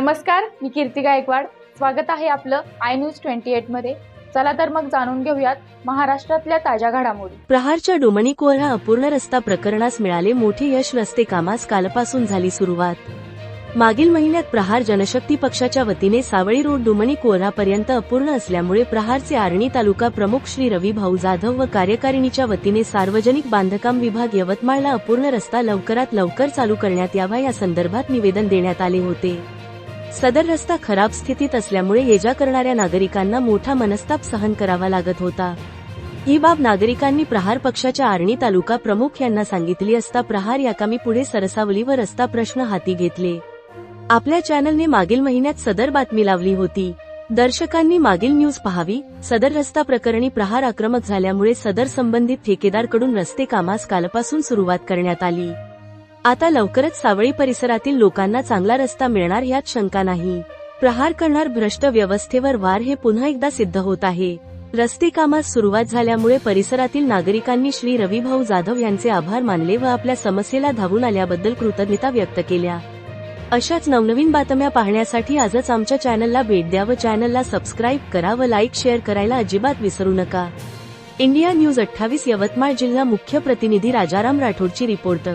नमस्कार मी कीर्ती गायकवाड. स्वागत आहे आपलं आय न्यूज ट्वेंटी एटमध्ये. चला तर मग जाणून घेऊयात महाराष्ट्रातल्या ताज्या घडामोडी. प्रहारच्या डोमणी कोहरा अपूर्ण रस्ता प्रकरणास मिळाले मोठे यश रस्ते कामास कालपासून झाली सुरुवात. मागील महिन्यात प्रहार जनशक्ती पक्षाच्या वतीने सावळी रोड डोमणी कोहरापर्यंत अपूर्ण असल्यामुळे प्रहारचे आर्णी तालुका प्रमुख श्री रवी भाऊ जाधव व कार्यकारिणीच्या वतीने सार्वजनिक बांधकाम विभाग यवतमाळला अपूर्ण रस्ता लवकरात लवकर चालू करण्यात यावा या संदर्भात निवेदन देण्यात आले होते. सदर रस्ता खराब स्थितीत असल्यामुळे ये जा करणाऱ्या नागरिकांना मोठा मनस्ताप सहन करावा लागत होता. ही बाब नागरिकांनी प्रहार पक्षाच्या आर्णी तालुका प्रमुख यांना सांगितली असता प्रहार याकामी पुढे सरसावली व रस्ता प्रश्न हाती घेतले. आपल्या चॅनलने मागील महिन्यात सदर बातमी लावली होती. दर्शकांनी मागील न्यूज पहावी सदर रस्ता प्रकरणी प्रहार आक्रमक झाल्यामुळे सदर संबंधित ठेकेदारकडून रस्ते कामास कालपासून सुरुवात करण्यात आली. आता लवकरच सावळी परिसरातील लोकांना चांगला रस्ता मिळणार यात शंका नाही. प्रहार करणार भ्रष्ट व्यवस्थेवर वार हे पुन्हा एकदा सिद्ध होत आहे. रस्ते कामास सुरुवात झाल्यामुळे परिसरातील नागरिकांनी श्री रविभाऊ जाधव यांचे आभार मानले व आपल्या समस्येला धावून आल्याबद्दल कृतज्ञता व्यक्त केल्या. अशाच नवनवीन बातम्या पाहण्यासाठी आजच आमच्या चॅनलला भेट द्या व चॅनलला सबस्क्राईब करा व लाईक शेअर करायला अजिबात विसरू नका. इंडिया न्यूज अठ्ठावीस यवतमाळ जिल्हा मुख्य प्रतिनिधी राजाराम राठोडची रिपोर्ट